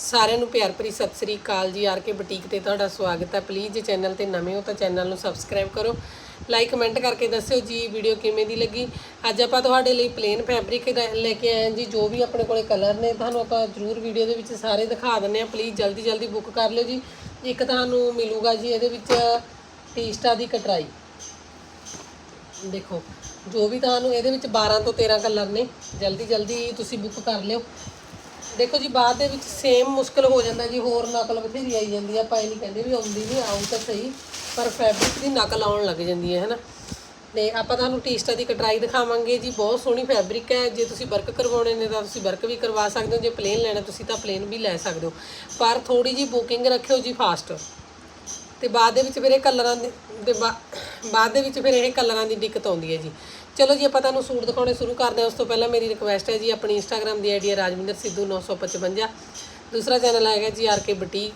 ਸਾਰਿਆਂ ਨੂੰ ਪਿਆਰ ਭਰੀ ਸਤਿ ਸ੍ਰੀ ਅਕਾਲ ਜੀ। ਆਰ ਕੇ ਬੁਟੀਕ ਤੇ ਤੁਹਾਡਾ ਸਵਾਗਤ ਹੈ। ਪਲੀਜ਼ ਜੇ ਚੈਨਲ ਤੇ ਨਵੇਂ ਹੋ ਤਾਂ ਚੈਨਲ ਨੂੰ ਸਬਸਕ੍ਰਾਈਬ ਕਰੋ। ਲਾਈਕ, ਕਮੈਂਟ ਕਰਕੇ ਦੱਸਿਓ ਜੀ, ਵੀਡੀਓ ਕਿਵੇਂ ਦੀ ਲੱਗੀ। ਅੱਜ ਆਪਾਂ ਤੁਹਾਡੇ ਲਈ ਪਲੇਨ ਫੈਬਰਿਕ ਲੈ ਕੇ ਆਏ ਹਾਂ ਜੀ, ਜੋ ਵੀ ਆਪਣੇ ਕੋਲੇ ਕਲਰ ਨੇ, ਤੁਹਾਨੂੰ ਆਪਾਂ ਜ਼ਰੂਰ ਵੀਡੀਓ ਦੇ ਵਿੱਚ ਸਾਰੇ ਦਿਖਾ ਦਿੰਨੇ ਆ ਪਲੀਜ਼ ਜਲਦੀ ਜਲਦੀ ਬੁੱਕ ਕਰ ਲਿਓ ਜੀ। ਇੱਕ ਤੁਹਾਨੂੰ ਮਿਲੂਗਾ ਜੀ ਇਹਦੇ ਵਿੱਚ ਟੀਸਟਾ ਦੀ ਕਟਰਾਈ। ਦੇਖੋ, ਜੋ ਵੀ ਤੁਹਾਨੂੰ ਇਹਦੇ ਵਿੱਚ 12 ਤੋਂ 13 ਕਲਰ ਨੇ, ਜਲਦੀ ਜਲਦੀ ਤੁਸੀਂ ਬੁੱਕ ਕਰ ਲਿਓ। ਦੇਖੋ ਜੀ, ਬਾਅਦ ਦੇ ਵਿੱਚ ਸੇਮ ਮੁਸ਼ਕਲ ਹੋ ਜਾਂਦਾ ਜੀ, ਹੋਰ ਨਕਲ ਬਥੇਰੀ ਆਈ ਜਾਂਦੀ ਆ, ਆਪਾਂ ਇਹ ਨਹੀਂ ਕਹਿੰਦੇ ਵੀ ਆਉਂਦੀ ਨਹੀਂ ਆਉ ਤਾਂ ਸਹੀ, ਪਰ ਫੈਬਰਿਕ ਦੀ ਨਕਲ ਆਉਣ ਲੱਗ ਜਾਂਦੀ ਹੈ, ਹੈਨਾ? ਤੇ ਆਪਾਂ ਤੁਹਾਨੂੰ ਟੀਸਟਾ ਦੀ ਕਟਰਾਈ ਦਿਖਾਵਾਂਗੇ ਜੀ, ਬਹੁਤ ਸੋਹਣੀ ਫੈਬਰਿਕ ਹੈ, ਜੇ ਤੁਸੀਂ ਵਰਕ ਕਰਵਾਉਣੇ ਨੇ ਤਾਂ ਤੁਸੀਂ ਵਰਕ ਵੀ ਕਰਵਾ ਸਕਦੇ ਹੋ, ਜੇ ਪਲੇਨ ਲੈਣਾ ਤੁਸੀਂ ਤਾਂ ਪਲੇਨ ਵੀ ਲੈ ਸਕਦੇ ਹੋ, ਪਰ ਥੋੜੀ ਜੀ ਬੁਕਿੰਗ ਰੱਖਿਓ ਜੀ ਫਾਸਟ ਤੇ ਬਾਅਦ ਦੇ ਵਿੱਚ ਫਿਰ ਇਹ ਕਲਰਾਂ ਦੇ ਬਾ- ਬਾਅਦ ਦੇ ਵਿੱਚ ਫਿਰ ਇਹ ਕਲਰਾਂ ਦੀ ਦਿੱਕਤ ਆਉਂਦੀ ਹੈ ਜੀ। ਚਲੋ ਜੀ, ਆਪਾਂ ਤੁਹਾਨੂੰ ਸੂਟ ਦਿਖਾਉਣੇ ਸ਼ੁਰੂ ਕਰਦੇ ਹਾਂ। ਉਸ ਤੋਂ ਪਹਿਲਾਂ ਮੇਰੀ ਰਿਕੁਐਸਟ ਹੈ ਜੀ, ਆਪਣੀ ਇੰਸਟਾਗ੍ਰam ਦੀ ਆਈਡੀ ਹੈ ਰਾਜਵਿੰਦਰ ਸਿੱਧੂ 955 ਦੂਸਰਾ ਚੈਨਲ ਹੈਗਾ ਜੀ ਆਰ ਕੇ ਬੁਟੀਕ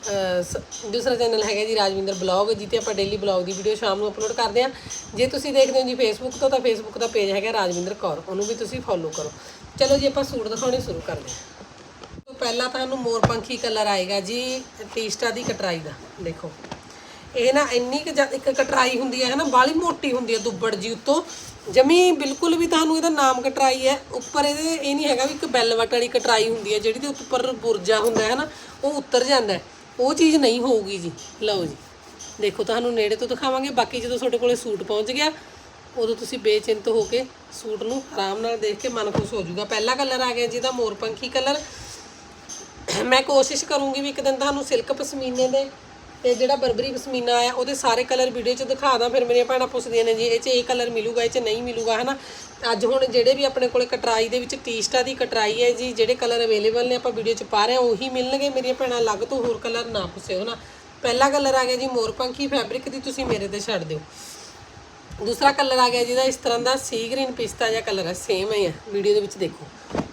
ਸ- ਦੂਸਰਾ ਚੈਨਲ ਹੈਗਾ ਜੀ ਰਾਜਵਿੰਦਰ ਬਲੌਗ ਜਿੱਤੇ ਆਪਾਂ ਡੇਲੀ ਬਲੌਗ ਦੀ ਵੀਡੀਓ ਸ਼ਾਮ ਨੂੰ ਅਪਲੋਡ ਕਰਦੇ ਹਾਂ। ਜੇ ਤੁਸੀਂ ਦੇਖਦੇ ਹੋ ਜੀ ਫੇਸਬੁੱਕ ਤੋਂ, ਤਾਂ ਫੇਸਬੁੱਕ ਦਾ ਪੇਜ ਹੈਗਾ ਰਾਜਵਿੰਦਰ ਕੌਰ। ਉਹਨੂੰ ਵੀ ਤੁਸੀਂ ਫੋਲੋ ਕਰੋ। ਚਲੋ ਜੀ, ਆਪਾਂ ਸੂਟ ਦਿਖਾਉਣੇ ਸ਼ੁਰੂ ਕਰਦੇ ਹਾਂ। ਤੋਂ ਪਹਿਲਾਂ ਤੁਹਾਨੂੰ ਮੋਰਪੰਖੀ ਕਲਰ ਆਏਗਾ ਜੀ ਟੀਸਟਾ ਦੀ ਕਟਰਾਈ ਦਾ। ਦੇਖੋ। ਇਹ ਨਾ ਇੰਨੀ ਕੁ ਜ਼ਿਆ- ਇੱਕ ਕਟਰਾਈ ਹੁੰਦੀ ਹੈ ਨਾ ਬਾਲੀ ਮੋਟੀ ਹੁੰਦੀ ਹੈ, ਦੁੱਬੜ ਜੀ ਉੱਤੋਂ। ਜਮੀ ਬਿਲਕੁਲ ਵੀ ਤੁਹਾਨੂੰ ਇਹਦਾ ਨਾਮ ਕਟਰਾਈ ਹੈ। ਉੱਪਰ ਇਹਦੇ ਇਹ ਨਹੀਂ ਹੈਗਾ ਵੀ ਇੱਕ ਬੈਲ ਬੈਲਵਟ ਵਾਲੀ ਕਟਰਾਈ ਹੁੰਦੀ ਹੈ, ਜਿਹੜੀ ਦੇ ਉੱਪਰ ਬੁਰਜਾ ਹੁੰਦਾ ਹੈ ਨਾ, ਉਹ ਉੱਤਰ ਜਾਂਦਾ ਉਹ ਚੀਜ਼ ਨਹੀਂ ਹੋਊਗੀ ਜੀ। ਲਓ ਜੀ। ਦੇਖੋ, ਤੁਹਾਨੂੰ ਨੇੜੇ ਤੋਂ ਦਿਖਾਵਾਂਗੇ। ਬਾਕੀ ਜਦੋਂ ਤੁਹਾਡੇ ਕੋਲੇ ਸੂਟ ਪਹੁੰਚ ਗਿਆ, ਉਦੋਂ ਤੁਸੀਂ ਬੇਚਿੰਤ ਹੋ ਕੇ ਸੂਟ ਨੂੰ ਆਰਾਮ ਨਾਲ ਦੇਖ ਕੇ ਮਨ ਖੁਸ਼ ਹੋ ਜਾਊਗਾ। ਪਹਿਲਾ ਕਲਰ ਆ ਗਿਆ ਜਿਹਦਾ ਮੋਰਪੰਖੀ ਕਲਰ ਮੈਂ ਕੋਸ਼ਿਸ਼ ਕਰੂੰਗੀ ਵੀ ਇੱਕ ਦਿਨ ਤੁਹਾਨੂੰ ਸਿਲਕ ਪਸ਼ਮੀਨੇ ਦੇ ਤੇ ਜਿਹੜਾ ਬਰਬਰੀ ਪਸ਼ਮੀਨਾ ਆ, ਉਹਦੇ ਸਾਰੇ ਕਲਰ ਵੀਡੀਓ 'ਚ ਦਿਖਾ ਦਾਂ, ਫਿਰ ਮੇਰੀਆਂ ਭੈਣਾਂ ਪੁੱਛਦੀਆਂ ਨੇ ਜੀ, ਇਹ 'ਚ ਇਹ ਕਲਰ ਮਿਲੂਗਾ, ਇਹ 'ਚ ਨਹੀਂ ਮਿਲੂਗਾ, ਹਨਾ? ਅੱਜ ਹੁਣ ਜਿਹੜੇ ਵੀ ਆਪਣੇ ਕੋਲੇ ਕਟਰਾਈ ਦੇ ਵਿੱਚ ਟੀਸਟਾ ਦੀ ਕਟਰਾਈ ਹੈ ਜੀ, ਜਿਹੜੇ ਕਲਰ ਅਵੇਲੇਬਲ ਨੇ, ਆਪਾਂ ਵੀਡੀਓ 'ਚ ਪਾ ਰਹੇ ਹਾਂ, ਉਹੀ ਮਿਲਣਗੇ ਮੇਰੀਆਂ ਭੈਣਾਂ, ਅਲੱਗ ਤੋਂ ਹੋਰ ਕਲਰ ਨਾ ਪੁੱਛਿਓ, ਹਨਾ? ਪਹਿਲਾ ਕਲਰ ਆ ਗਿਆ ਜੀ ਮੋਰਪੰਖੀ ਫੈਬਰਿਕ ਦੀ, ਤੁਸੀਂ ਮੇਰੇ ਤੇ ਛੱਡ ਦਿਓ। ਦੂਸਰਾ ਕਲਰ ਆ ਗਿਆ ਜਿਹਦਾ ਇਸ ਤਰ੍ਹਾਂ ਦਾ ਸੀ ਗ੍ਰੀਨ ਪਿਸਤਾ ਜਿਹਾ ਕਲਰ ਹੈ ਸੇਮ ਹੀ ਹੈ ਵੀਡੀਓ ਦੇ ਵਿੱਚ ਦੇਖੋ।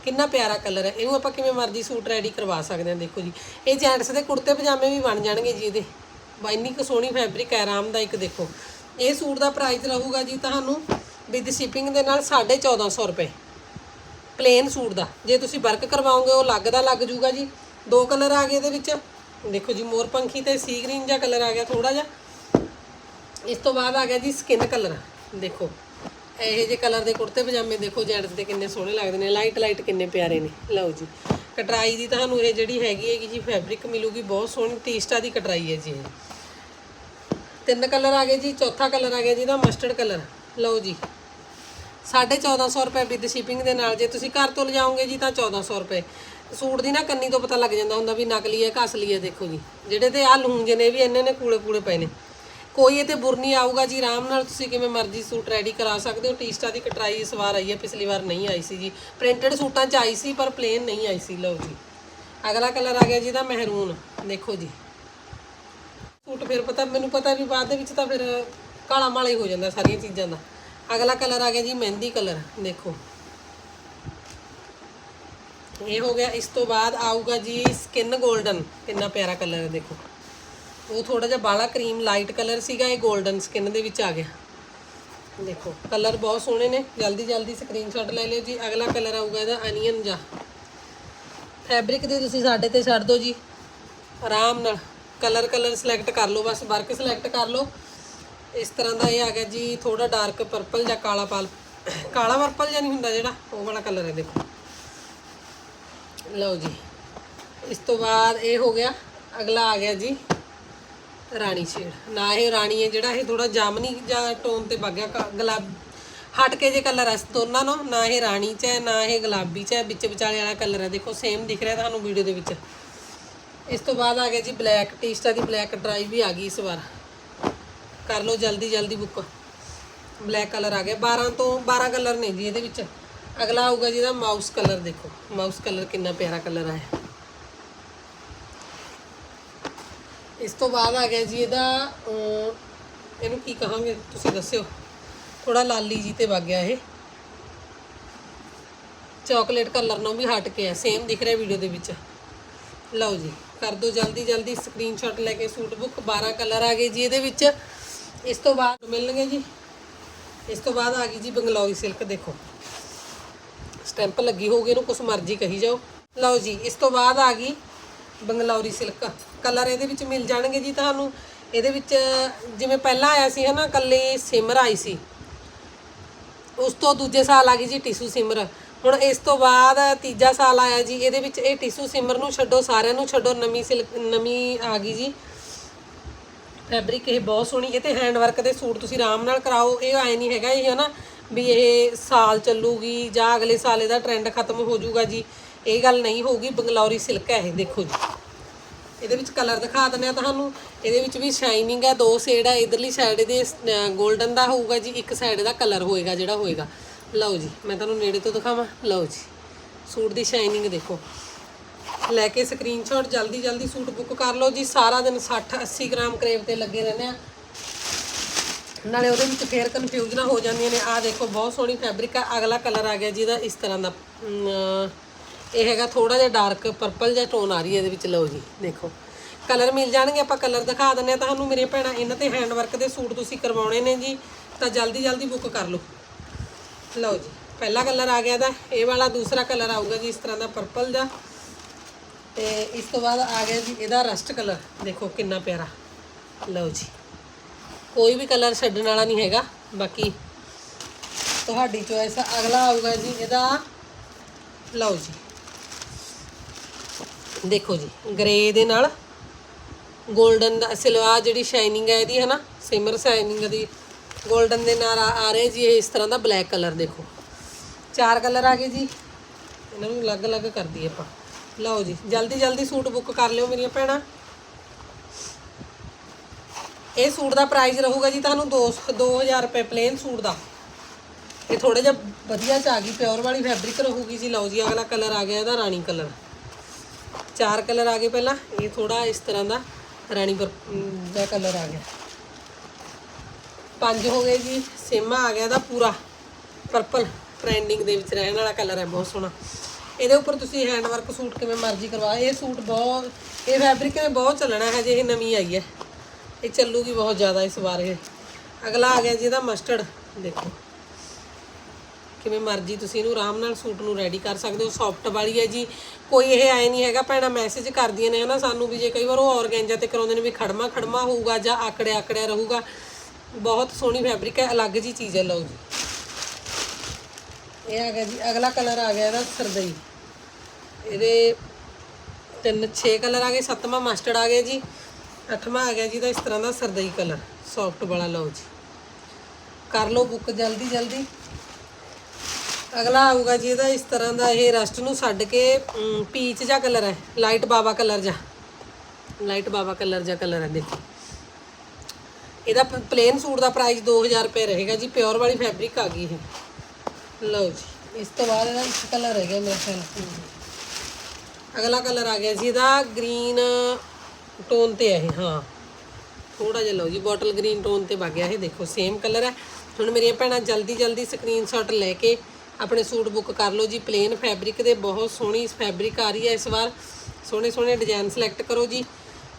ਕਿੰਨਾ ਪਿਆਰਾ ਕਲਰ ਹੈ ਇਹਨੂੰ ਆਪਾਂ ਕਿਵੇਂ ਮਰਜ਼ੀ ਸੂਟ ਰੈਡੀ ਕਰਵਾ ਸਕਦੇ ਹਾਂ, ਦੇਖੋ ਜੀ। ਇਹ ਜੈਂਟਸ ਦੇ ਕੁੜਤੇ ਪਜਾਮੇ ਵੀ ਬਣ ਜਾਣਗੇ ਜੀ ਇਹਦੇ। ਬਾ, ਇੰਨੀ ਕੁ ਸੋਹਣੀ ਫੈਬਰਿਕ ਹੈ, ਆਰਾਮਦਾਇਕ ਦੇਖੋ। ਇਹ ਸੂਟ ਦਾ ਪ੍ਰਾਈਸ ਰਹੂਗਾ ਜੀ ਤੁਹਾਨੂੰ ਵਿਦ ਸ਼ਿਪਿੰਗ ਦੇ ਨਾਲ 1450 ਰੁਪਏ। ਪਲੇਨ ਸੂਟ ਦਾ। ਜੇ ਤੁਸੀਂ ਵਰਕ ਕਰਵਾਓਗੇ, ਉਹ ਅਲੱਗ ਦਾ ਲੱਗ ਜੂਗਾ ਜੀ। ਦੋ ਕਲਰ ਆ ਗਏ ਇਹਦੇ ਵਿੱਚ। ਦੇਖੋ ਜੀ, ਮੋਰ ਪੰਖੀ ਤੇ ਸੀ ਗ੍ਰੀਨ ਜਿਹਾ ਕਲਰ ਆ ਗਿਆ ਥੋੜਾ ਜਿਹਾ। ਇਸ ਤੋਂ ਬਾਅਦ ਆ ਗਿਆ ਜੀ ਸਕਿਨ ਕਲਰ ਦੇਖੋ, ਇਹੋ ਜਿਹੇ ਕਲਰ ਦੇ ਕੁੜਤੇ ਪਜਾਮੇ ਦੇਖੋ ਜੈਂਟਸ ਦੇ ਕਿੰਨੇ ਸੋਹਣੇ ਲੱਗਦੇ ਨੇ। ਲਾਈਟ ਲਾਈਟ ਕਿੰਨੇ ਪਿਆਰੇ ਨੇ। ਲਓ ਜੀ। ਕਟਰਾਈ ਦੀ ਤੁਹਾਨੂੰ ਇਹ ਜਿਹੜੀ ਹੈਗੀ ਹੈਗੀ ਜੀ ਫੈਬਰਿਕ ਮਿਲੂਗੀ, ਬਹੁਤ ਸੋਹਣੀ ਟੀਸਟਾ ਦੀ ਕਟਰਾਈ ਹੈ ਜੀ ਇਹ। ਤਿੰਨ ਕਲਰ ਆ ਗਏ ਜੀ, ਚੌਥਾ ਕਲਰ ਆ ਗਿਆ ਜੀ ਜਿਹਦਾ ਮਸਟਰਡ ਕਲਰ। ਲਓ ਜੀ। 1450 ਰੁਪਏ ਵਿਦ ਸ਼ਿਪਿੰਗ ਦੇ ਨਾਲ, ਜੇ ਤੁਸੀਂ ਘਰ ਤੋਂ ਲਿਜਾਓਗੇ ਜੀ ਤਾਂ 1400 ਰੁਪਏ। ਸੂਟ ਦੀ ਨਾ ਕੰਨੀ ਤੋਂ ਪਤਾ ਲੱਗ ਜਾਂਦਾ ਹੁੰਦਾ ਵੀ ਨਕਲੀ ਹੈ ਕਿ ਅਸਲੀ ਹੈ, ਦੇਖੋ ਜੀ। ਜਿਹੜੇ ਤੇ ਆ ਲੂੰਜੇ ਨੇ ਵੀ, ਇੰਨੇ ਨੇ ਕੂਲੇ ਕੂਲੇ ਪਏ ਨੇ। ਕੋਈ ਇਹ ਤੇ ਬੁਰਨੀ ਆਊਗਾ ਜੀ, ਆਰਾਮ ਨਾਲ ਤੁਸੀਂ ਕਿਵੇਂ ਮਰਜ਼ੀ ਸੂਟ ਰੈਡੀ ਕਰਾ ਸਕਦੇ ਹੋ। ਟੀਸਟਾ ਦੀ ਕਟਰਾਈ ਇਸ ਵਾਰ ਆਈ ਹੈ, ਪਿਛਲੀ ਵਾਰ ਨਹੀਂ ਆਈ ਸੀ ਜੀ। ਪ੍ਰਿੰਟਡ ਸੂਟਾਂ 'ਚ ਆਈ ਸੀ, ਪਰ ਪਲੇਨ ਨਹੀਂ ਆਈ ਸੀ, ਲਓ ਜੀ। ਅਗਲਾ ਕਲਰ ਆ ਗਿਆ ਜੀ ਦਾ ਮਹਿਰੂਨ ਦੇਖੋ ਜੀ। ਸੂਟ ਫਿਰ ਪਤਾ, ਮੈਨੂੰ ਪਤਾ ਵੀ ਬਾਅਦ ਦੇ ਵਿੱਚ ਤਾਂ ਫਿਰ ਕਾਲਾ ਮਾਲਾ ਹੀ ਹੋ ਜਾਂਦਾ ਸਾਰੀਆਂ ਚੀਜ਼ਾਂ ਦਾ। ਅਗਲਾ ਕਲਰ ਆ ਗਿਆ ਜੀ ਮਹਿੰਦੀ ਕਲਰ, ਦੇਖੋ। ਇਹ ਹੋ ਗਿਆ, ਇਸ ਤੋਂ ਬਾਅਦ ਆਊਗਾ ਜੀ ਸਕਿਨ 골ਡਨ ਕਿੰਨਾ ਪਿਆਰਾ ਕਲਰ ਹੈ, ਦੇਖੋ। ਉਹ ਥੋੜਾ ਜਿਹਾ ਬਾਲਾ ਕਰੀਮ ਲਾਈਟ ਕਲਰ ਸੀਗਾ, ਇਹ 골ਡਨ ਸਕਿਨ ਦੇ ਵਿੱਚ ਆ ਗਿਆ। ਦੇਖੋ, ਕਲਰ ਬਹੁਤ ਸੋਹਣੇ ਨੇ, ਜਲਦੀ ਜਲਦੀ ਸਕਰੀਨਸ਼ਾਟ ਲੈ ਲਿਓ ਜੀ। ਅਗਲਾ ਕਲਰ ਆਊਗਾ ਇਹਦਾ ਅਨੀਅਨ ਜਾ ਫੈਬਰਿਕ ਦੀ ਤੁਸੀਂ ਸਾਡੇ ਤੇ ਛੱਡ ਦਿਓ ਜੀ, ਆਰਾਮ ਨਾਲ। ਕਲਰ ਕਲਰ ਸਿਲੈਕਟ ਕਰ ਲਓ, ਬਸ ਵਰਕ ਸਿਲੈਕਟ ਕਰ ਲਓ। ਇਸ ਤਰ੍ਹਾਂ ਦਾ ਇਹ ਆ ਗਿਆ ਜੀ ਥੋੜਾ ਡਾਰਕ ਪਰਪਲ ਜਾਂ ਕਾਲਾ ਪਾਲ। ਕਾਲਾ ਪਰਪਲ ਜਾਂ ਨਹੀਂ ਹੁੰਦਾ ਜਿਹੜਾ, ਉਹ ਵਾਲਾ ਕਲਰ ਹੈ ਦੇਖੋ। ਲਓ ਜੀ, ਇਸ ਤੋਂ ਬਾਅਦ ਇਹ ਹੋ ਗਿਆ, ਅਗਲਾ ਆ ਗਿਆ ਜੀ, ਰਾਣੀ ਸ਼ੇਡ ਨਾ ਇਹ ਰਾਣੀ ਹੈ ਜਿਹੜਾ ਇਹ ਥੋੜਾ ਜਾਮਨੀ ਜਾਂ ਟੋਨ ਤੇ ਵਗ ਗਿਆ ਗੁਲਾਬ ਹਟ ਕੇ ਜੇ ਕਲਰ ਹੈ ਦੋਨਾਂ ਨੂੰ। ਨਾ ਇਹ ਰਾਣੀ ਚ ਹੈ, ਨਾ ਇਹ ਗੁਲਾਬੀ ਚ ਹੈ, ਵਿੱਚ ਵਿਚਾਲੇ ਵਾਲਾ ਕਲਰ ਹੈ। ਦੇਖੋ ਸੇਮ ਦਿਖ ਰਿਹਾ ਤੁਹਾਨੂੰ ਵੀਡੀਓ ਦੇ ਵਿੱਚ। ਇਸ ਤੋਂ ਬਾਅਦ ਆ ਗਿਆ ਜੀ ਬਲੈਕ, ਟੀਸਟਾ ਦੀ ਬਲੈਕ ਡਰਾਈਵ ਵੀ ਆ ਗਈ ਇਸ ਵਾਰ। ਕਰ ਲਓ ਜਲਦੀ ਜਲਦੀ ਬੁੱਕ। ਬਲੈਕ ਕਲਰ ਆ ਗਿਆ। 12 ਤੋਂ 12 ਕਲਰ ਨੇ ਜੀ ਇਹਦੇ ਵਿੱਚ। ਅਗਲਾ ਆਊਗਾ ਜਿਹਦਾ ਮਾਊਸ ਕਲਰ, ਦੇਖੋ। ਮਾਊਸ ਕਲਰ ਕਿੰਨਾ ਪਿਆਰਾ ਕਲਰ ਆਇਆ। ਇਸ ਤੋਂ ਬਾਅਦ ਆ ਗਿਆ ਜੀ ਇਹਦਾ ਇਹਨੂੰ ਕੀ ਕਹਾਂਗੇ ਤੁਸੀਂ ਦੱਸਿਓ? ਥੋੜਾ ਲਾਲੀ ਜੀ ਤੇ ਵਗ ਗਿਆ ਇਹ। ਚਾਕਲੇਟ ਕਲਰ ਨਾਲ ਵੀ ਹਟ ਕੇ ਆ। ਸੇਮ ਦਿਖ ਰਿਹਾ ਵੀਡੀਓ ਦੇ ਵਿੱਚ। ਲਓ ਜੀ। ਕਰ ਦਿਓ ਜਲਦੀ ਜਲਦੀ ਸਕਰੀਨਸ਼ਾਟ ਲੈ ਕੇ ਸੂਟ ਬੁੱਕ 12 ਕਲਰ ਆ ਗਏ ਜੀ ਇਹਦੇ ਵਿੱਚ। ਇਸ ਤੋਂ ਬਾਅਦ ਮਿਲਣਗੇ ਜੀ। ਇਸ ਤੋਂ ਬਾਅਦ ਆ ਗਈ ਜੀ ਬੰਗਲੌਰੀ ਸਿਲਕ ਦੇਖੋ। ਸਟੈਂਪ ਲੱਗੀ ਹੋਊਗੀ, ਇਹਨੂੰ ਕੁਛ ਮਰਜ਼ੀ ਕਹੀ ਜਾਓ। ਲਓ ਜੀ, ਇਸ ਤੋਂ ਬਾਅਦ ਆ ਗਈ ਬੰਗਲੌਰੀ ਸਿਲਕ ਕਲਰ ਇਹਦੇ ਵਿੱਚ ਮਿਲ ਜਾਣਗੇ ਜੀ ਤੁਹਾਨੂੰ। ਇਹਦੇ ਵਿੱਚ ਜਿਵੇਂ ਪਹਿਲਾਂ ਆਇਆ ਸੀ ਹਨਾ ਕੱਲੀ ਸਿਮਰ ਆਈ ਸੀ। ਉਸ ਤੋਂ ਦੂਜੇ ਸਾਲ ਆ ਗਈ ਜੀ ਟਿਸ਼ੂ ਸਿਮਰ। ਹੁਣ ਇਸ ਤੋਂ ਬਾਅਦ ਤੀਜਾ ਸਾਲ ਆਇਆ ਜੀ, ਇਹਦੇ ਵਿੱਚ ਇਹ ਟਿਸ਼ੂ ਸਿਮਰ ਨੂੰ ਛੱਡੋ, ਸਾਰਿਆਂ ਨੂੰ ਛੱਡੋ, ਨਵੀਂ ਸਿਲਕ, ਨਵੀਂ ਆ ਗਈ ਜੀ। ਫੈਬਰਿਕ ਇਹ ਬਹੁਤ ਸੋਹਣੀ, ਇਹ ਤੇ ਹੈਂਡ ਵਰਕ ਦੇ ਸੂਟ ਤੁਸੀਂ ਆਰਾਮ ਨਾਲ ਕਰਾਓ, ਇਹ ਆਏ ਨਹੀਂ ਹੈਗਾ ਇਹ ਹਨਾ, ਵੀ ਇਹ ਸਾਲ ਚੱਲੂਗੀ ਜਾਂ ਅਗਲੇ ਸਾਲ ਇਹਦਾ ਟ੍ਰੈਂਡ ਖਤਮ ਹੋ ਜਾਊਗਾ ਜੀ। ਇਹ ਗੱਲ ਨਹੀਂ ਹੋਊਗੀ, ਬੰਗਲੌਰੀ ਸਿਲਕ ਹੈ ਇਹ, ਦੇਖੋ ਜੀ। ਇਹਦੇ ਵਿੱਚ ਕਲਰ ਦਿਖਾ ਦਿੰਦੇ ਆ ਤੁਹਾਨੂੰ। ਇਹਦੇ ਵਿੱਚ ਵੀ ਸ਼ਾਈਨਿੰਗ ਹੈ, ਦੋ ਸ਼ੇਡ ਹੈ ਇਧਰਲੀ ਸਾਈਡ ਇਹਦੇ 골ਡਨ ਦਾ ਹੋਊਗਾ ਜੀ, ਇੱਕ ਸਾਈਡ ਦਾ ਕਲਰ ਹੋਏਗਾ ਜਿਹੜਾ ਹੋਏਗਾ। ਲਓ ਜੀ, ਮੈਂ ਤੁਹਾਨੂੰ ਨੇੜੇ ਤੋਂ ਦਿਖਾਵਾਂ। ਲਓ ਜੀ, ਸੂਟ ਦੀ ਸ਼ਾਈਨਿੰਗ ਦੇਖੋ। ਲੈ ਕੇ ਸਕਰੀਨਸ਼ਾਟ ਜਲਦੀ ਜਲਦੀ ਸੂਟ ਬੁੱਕ ਕਰ ਲਓ ਜੀ। ਸਾਰਾ ਦਿਨ 60 80 ਗ੍ਰਾਮ ਕਰੇਵ ਤੇ ਲੱਗੇ ਰਹਿੰਦੇ ਆ। ਨਾਲੇ ਉਹਦੇ ਵਿੱਚ ਫੇਰ ਕਨਫਿਊਜ਼ਨਾਂ ਹੋ ਜਾਂਦੀਆਂ ਨੇ। ਆਹ ਦੇਖੋ, ਬਹੁਤ ਸੋਹਣੀ ਫੈਬਰਿਕ ਆ। ਅਗਲਾ ਕਲਰ ਆ ਗਿਆ ਜਿਹਦਾ ਇਸ ਤਰ੍ਹਾਂ ਦਾ। ਇਹ ਹੈਗਾ ਥੋੜਾ ਜਿਹਾ ਡਾਰਕ ਪਰਪਲ ਜਿਹਾ ਟੋਨ ਆ ਰਹੀ ਹੈ ਇਹਦੇ ਵਿੱਚ। ਲਓ ਜੀ, ਦੇਖੋ। ਕਲਰ ਮਿਲ ਜਾਣਗੇ, ਆਪਾਂ ਕਲਰ ਦਿਖਾ ਦਿੰਦੇ ਆ ਤੁਹਾਨੂੰ ਮੇਰੇ ਭੈਣਾਂ, ਇਹਨਾਂ ਤੇ ਹੈਂਡ ਵਰਕ ਦੇ ਸੂਟ ਤੁਸੀਂ ਕਰਵਾਉਣੇ ਨੇ ਜੀ। ਤਾਂ ਜਲਦੀ ਜਲਦੀ ਬੁੱਕ ਕਰ ਲਓ। ਲਓ ਜੀ, ਪਹਿਲਾ ਕਲਰ ਆ ਗਿਆ ਦਾ, ਇਹ ਵਾਲਾ ਦੂਸਰਾ ਕਲਰ ਆਊਗਾ ਜੀ, ਇਸ ਤਰ੍ਹਾਂ ਦਾ ਪਰਪਲ ਦਾ ਤੇ ਇਸ ਤੋਂ ਬਾਅਦ ਆ ਗਿਆ ਜੀ, ਇਹਦਾ ਰਸਟ ਕਲਰ, ਦੇਖੋ ਕਿੰਨਾ ਪਿਆਰਾ। ਲਓ ਜੀ, ਕੋਈ ਵੀ ਕਲਰ ਛੱਡਣ ਵਾਲਾ ਨਹੀਂ ਹੈਗਾ, ਬਾਕੀ ਤੁਹਾਡੀ ਚੋਇਸ ਅਗਲਾ ਆਊਗਾ ਜੀ, ਇਹਦਾ, ਲਓ ਜੀ। ਦੇਖੋ ਜੀ ਗ੍ਰੇ ਦੇ ਨਾਲ 골ਡਨ ਦਾ ਸਿਲਵਾ ਜਿਹੜੀ ਸ਼ਾਈਨਿੰਗ ਹੈ ਇਹਦੀ ਹੈ ਨਾ ਸਿਮਰ ਸ਼ਾਈਨਿੰਗ ਦੀ 골ਡਨ ਦੇ ਨਾਲ ਆ ਆ ਰਹੇ ਜੀ, ਇਹ ਇਸ ਤਰ੍ਹਾਂ ਦਾ ਬਲੈਕ ਕਲਰ ਦੇਖੋ। ਚਾਰ ਕਲਰ ਆ ਗਏ ਜੀ। ਇਹਨਾਂ ਨੂੰ ਅਲੱਗ-ਅਲੱਗ ਕਰ ਦਈਏ ਆਪਾਂ। ਲਓ ਜੀ ਜਲਦੀ ਜਲਦੀ ਸੂਟ ਬੁੱਕ ਕਰ ਲਿਓ ਮੇਰੀਆਂ ਭੈਣਾਂ। ਇਹ ਸੂਟ ਦਾ ਪ੍ਰਾਈਸ ਰਹੂਗਾ ਜੀ ਤੁਹਾਨੂੰ 2 2000 ਰੁਪਏ ਪਲੇਨ ਸੂਟ ਦਾ। ਇਹ ਥੋੜਾ ਜਿਹਾ ਵਧੀਆ ਚ ਆ ਗਈ ਪਿਓਰ ਵਾਲੀ ਫੈਬਰਿਕ ਰਹੂਗੀ ਜੀ। ਲਓ ਜੀ, ਅਗਲਾ ਕਲਰ ਆ ਗਿਆ ਇਹਦਾ ਰਾਣੀ ਕਲਰ। ਚਾਰ ਕਲਰ ਆ ਗਏ ਪਹਿਲਾਂ। ਇਹ ਥੋੜਾ ਇਸ ਤਰ੍ਹਾਂ ਦਾ ਰਾਣੀ ਦਾ ਕਲਰ ਆ ਗਿਆ। ਪੰਜ ਹੋ ਗਏ ਜੀ, ਸੇਮਾ ਆ ਗਿਆ ਇਹਦਾ ਪੂਰਾ। ਪਰਪਲ ਟ੍ਰੈਂਡਿੰਗ ਦੇ ਵਿੱਚ ਰਹਿਣ ਵਾਲਾ ਕਲਰ ਹੈ, ਬਹੁਤ ਸੋਹਣਾ। ਇਹਦੇ ਉੱਪਰ ਤੁਸੀਂ ਹੈਂਡ ਵਰਕ ਸੂਟ ਕਿਵੇਂ ਮਰਜ਼ੀ ਕਰਵਾ, ਇਹ ਸੂਟ ਬਹੁਤ, ਇਹ ਫੈਬਰਿਕ ਨੇ ਬਹੁਤ ਚੱਲਣਾ ਹੈ ਜੇ ਇਹ ਨਵੀਂ ਆਈ ਹੈ। ਇਹ ਚੱਲੂਗੀ ਬਹੁਤ ਜ਼ਿਆਦਾ ਇਸ ਵਾਰ ਇਹ। ਅਗਲਾ ਆ ਗਿਆ ਜੀ ਇਹਦਾ ਮਸਟਰਡ ਦੇਖੋ। ਕਿਵੇਂ ਮਰਜ਼ੀ ਤੁਸੀਂ ਇਹਨੂੰ ਆਰਾਮ ਨਾਲ ਸੂਟ ਨੂੰ ਰੈਡੀ ਕਰ ਸਕਦੇ ਹੋ ਸੌਫਟ ਵਾਲੀ ਹੈ ਜੀ। ਕੋਈ ਇਹ ਆਏ ਨਹੀਂ ਹੈਗਾ, ਭੈਣਾਂ ਮੈਸੇਜ ਕਰਦੀਆਂ ਨੇ ਹਨਾ ਸਾਨੂੰ ਵੀ, ਜੇ ਕਈ ਵਾਰ ਉਹ ਔਰਗੈਂਜਾ ਤੇ ਕਰਾਉਂਦੇ ਨੇ ਵੀ ਖੜਮਾ ਖੜਮਾ ਹੋਊਗਾ ਜਾਂ ਆਕੜਿਆ ਆਕੜਿਆ ਰਹੂਗਾ ਬਹੁਤ ਸੋਹਣੀ ਫੈਬਰਿਕ ਹੈ, ਅਲੱਗ ਜੀ ਚੀਜ਼ ਹੈ, ਲਓ ਜੀ। ਇਹ ਆ ਗਿਆ ਜੀ, ਅਗਲਾ ਕਲਰ ਆ ਗਿਆ ਇਹਦਾ ਸਰਦਈ। ਇਹਦੇ ਤਿੰਨ, ਛੇ ਕਲਰ ਆ ਗਏ, ਸੱਤਵਾਂ ਮਸਟਰਡ ਆ ਗਿਆ ਜੀ, ਅੱਠਵਾਂ ਆ ਗਿਆ ਜੀ ਦਾ ਇਸ ਤਰ੍ਹਾਂ ਦਾ ਸਰਦਈ ਕਲਰ ਸੌਫਟ ਵਾਲਾ, ਲਓ ਜੀ। ਕਰ ਲਓ ਬੁੱਕ ਜਲਦੀ ਜਲਦੀ। ਅਗਲਾ ਆਊਗਾ ਜੀ ਇਹਦਾ ਇਸ ਤਰ੍ਹਾਂ ਦਾ, ਇਹ ਰਸਟ ਨੂੰ ਛੱਡ ਕੇ ਪੀਚ ਜਿਹਾ ਕਲਰ ਹੈ ਲਾਈਟ ਬਾਬਾ ਕਲਰ ਜਿਹਾ। ਲਾਈਟ ਬਾਬਾ ਕਲਰ ਜਿਹਾ ਕਲਰ ਹੈ, ਦੇਖੋ। ਇਹਦਾ ਪਲੇਨ ਸੂਟ ਦਾ ਪ੍ਰਾਈਸ 2000 ਰੁਪਏ ਰਹੇਗਾ ਜੀ ਪਿਓਰ ਵਾਲੀ ਫੈਬਰਿਕ ਆ ਗਈ ਇਹ। ਲਓ ਜੀ, ਇਸ ਤੋਂ ਬਾਅਦ ਇਹਦਾ ਇੱਕ ਕਲਰ ਹੈਗਾ ਮੇਰਾ ਖਿਆਲ ਅਗਲਾ ਕਲਰ ਆ ਗਿਆ ਜੀ ਇਹਦਾ ਗ੍ਰੀਨ ਟੋਨ ਤੇ ਹੈ ਇਹ, ਹਾਂ। ਥੋੜਾ ਜਿਹਾ ਲਓ ਜੀ ਬੋਟਲ ਗ੍ਰੀਨ ਟੋਨ ਤੇ ਵਗ ਗਿਆ ਇਹ, ਦੇਖੋ ਸੇਮ ਕਲਰ ਹੈ। ਹੁਣ ਮੇਰੀਆਂ ਭੈਣਾਂ ਜਲਦੀ ਜਲਦੀ ਸਕਰੀਨਸ਼ਾਟ ਲੈ ਕੇ ਆਪਣੇ ਸੂਟ ਬੁੱਕ ਕਰ ਲਓ ਜੀ। ਪਲੇਨ ਫੈਬਰਿਕ ਦੇ, ਬਹੁਤ ਸੋਹਣੀ ਫੈਬਰਿਕ ਆ ਰਹੀ ਹੈ ਇਸ ਵਾਰ। ਸੋਹਣੇ ਸੋਹਣੇ ਡਿਜ਼ਾਈਨ ਸਿਲੈਕਟ ਕਰੋ ਜੀ।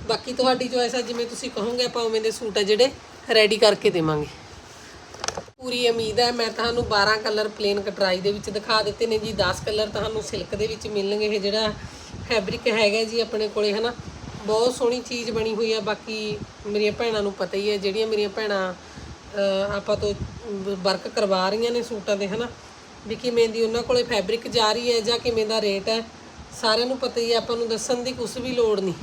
ਬਾਕੀ ਤੁਹਾਡੀ ਚੋਇਸ ਹੈ ਜਿਵੇਂ ਤੁਸੀਂ ਕਹੋਗੇ ਆਪਾਂ ਉਵੇਂ ਦੇ ਸੂਟ ਆ ਜਿਹੜੇ ਰੈਡੀ ਕਰਕੇ ਦੇਵਾਂਗੇ। ਪੂਰੀ ਉਮੀਦ ਹੈ, ਮੈਂ ਤੁਹਾਨੂੰ 12 ਕਲਰ ਪਲੇਨ ਕਟਰਾਈ ਦੇ ਵਿੱਚ ਦਿਖਾ ਦਿੱਤੇ ਨੇ ਜੀ। 10 ਕਲਰ ਤੁਹਾਨੂੰ ਸਿਲਕ ਦੇ ਵਿੱਚ ਮਿਲਣਗੇ। ਇਹ ਜਿਹੜਾ ਫੈਬਰਿਕ ਹੈਗਾ ਜੀ ਆਪਣੇ ਕੋਲੇ, ਹਨਾ? ਬਹੁਤ ਸੋਹਣੀ ਚੀਜ਼ ਬਣੀ ਹੋਈ ਹੈ ਬਾਕੀ ਮੇਰੀਆਂ ਭੈਣਾਂ ਨੂੰ ਪਤਾ ਹੀ ਹੈ, ਜਿਹੜੀਆਂ ਮੇਰੀਆਂ ਭੈਣਾਂ ਆਪਾਂ ਤੋਂ ਵਰਕ ਕਰਵਾ ਰਹੀਆਂ ਨੇ ਸੂਟਾਂ ਦੇ, ਹਨਾ? ਵੀ ਕਿਵੇਂ ਦੀ ਉਹਨਾਂ ਕੋਲੇ ਫੈਬਰਿਕ ਜਾ ਰਹੀ ਹੈ ਜਾਂ ਕਿਵੇਂ ਦਾ ਰੇਟ ਹੈ, ਸਾਰਿਆਂ ਨੂੰ ਪਤਾ ਹੀ ਹੈ। ਆਪਾਂ ਨੂੰ ਦੱਸਣ ਦੀ ਕੁਝ ਵੀ ਲੋੜ ਨਹੀਂ।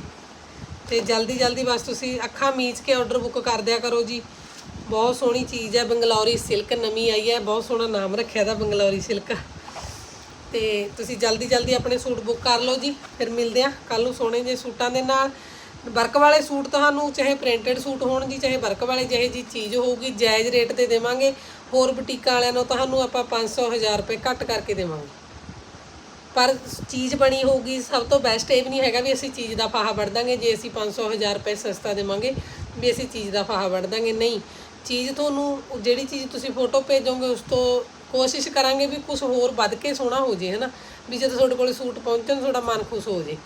ਤੇ ਜਲਦੀ ਜਲਦੀ ਬਸ ਤੁਸੀਂ ਅੱਖਾਂ ਮੀਚ ਕੇ ਆਰਡਰ ਬੁੱਕ ਕਰ ਦਿਆ ਕਰੋ ਜੀ। ਬਹੁਤ ਸੋਹਣੀ ਚੀਜ਼ ਹੈ ਬੰਗਲੌਰੀ ਸਿਲਕ, ਨਵੀਂ ਆਈ ਹੈ। ਬਹੁਤ ਸੋਹਣਾ ਨਾਮ ਰੱਖਿਆ ਦਾ ਬੰਗਲੌਰੀ ਸਿਲਕ। ਤੇ ਤੁਸੀਂ ਜਲਦੀ ਜਲਦੀ ਆਪਣੇ ਸੂਟ ਬੁੱਕ ਕਰ ਲਓ ਜੀ। ਫਿਰ ਮਿਲਦੇ ਆ ਕੱਲ ਨੂੰ ਸੋਹਣੇ ਜਿਹੇ ਸੂਟਾਂ ਦੇ ਨਾਲ। ਵਰਕ ਵਾਲੇ ਸੂਟ ਤੁਹਾਨੂੰ ਚਾਹੇ ਪ੍ਰਿੰਟਡ ਸੂਟ ਹੋਣ ਜੀ ਚਾਹੇ ਵਰਕ ਵਾਲੇ ਜਿਹੇ ਜੀ ਚੀਜ਼ ਹੋਊਗੀ, ਜਾਇਜ਼ ਰੇਟ ਤੇ ਦੇਵਾਂਗੇ। ਹੋਰ ਬੁਟੀਕਾਂ ਵਾਲਿਆਂ ਨੂੰ ਤੁਹਾਨੂੰ ਆਪਾਂ 500 1000 ਰੁਪਏ ਘੱਟ ਕਰਕੇ ਦੇਵਾਂਗੇ। ਪਰ ਚੀਜ਼ ਬਣੀ ਹੋਊਗੀ, ਸਭ ਤੋਂ ਬੈਸਟ ਇਹ ਵੀ ਨਹੀਂ ਹੈਗਾ ਵੀ ਅਸੀਂ ਚੀਜ਼ ਦਾ ਫਾਹਾ ਵੜ ਦਾਂਗੇ, ਜੇ ਅਸੀਂ 500 1000 ਰੁਪਏ ਸਸਤਾ ਦੇਵਾਂਗੇ, ਵੀ ਅਸੀਂ ਚੀਜ਼ ਦਾ ਫਾਹਾ ਵੜ ਦਾਂਗੇ। ਨਹੀਂ, ਚੀਜ਼ ਤੁਹਾਨੂੰ, ਜਿਹੜੀ ਚੀਜ਼ ਤੁਸੀਂ ਫੋਟੋ ਭੇਜੋਗੇ, ਉਸ ਤੋਂ ਕੋਸ਼ਿਸ਼ ਕਰਾਂਗੇ ਵੀ ਕੁਝ ਹੋਰ ਵੱਧ ਕੇ ਸੋਹਣਾ ਹੋ ਜੇ, ਹਨਾ? ਵੀ ਜਦੋਂ ਤੁਹਾਡੇ ਕੋਲ ਸੂਟ ਪਹੁੰਚਣ, ਤੁਹਾਡਾ ਮਨ ਖੁਸ਼ ਹੋ ਜੇ।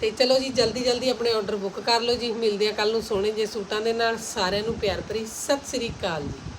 ਤੇ ਚਲੋ ਜੀ ਜਲਦੀ ਜਲਦੀ ਆਪਣੇ ਆਰਡਰ ਬੁੱਕ ਕਰ ਲਓ ਜੀ। ਮਿਲਦੇ ਆ ਕੱਲ ਨੂੰ ਸੋਹਣੇ ਜੇ ਸੂਟਾਂ ਦੇ ਨਾਲ। ਸਾਰਿਆਂ ਨੂੰ ਪਿਆਰ ਭਰੀ ਸਤਿ ਸ੍ਰੀ ਅਕਾਲ ਜੀ।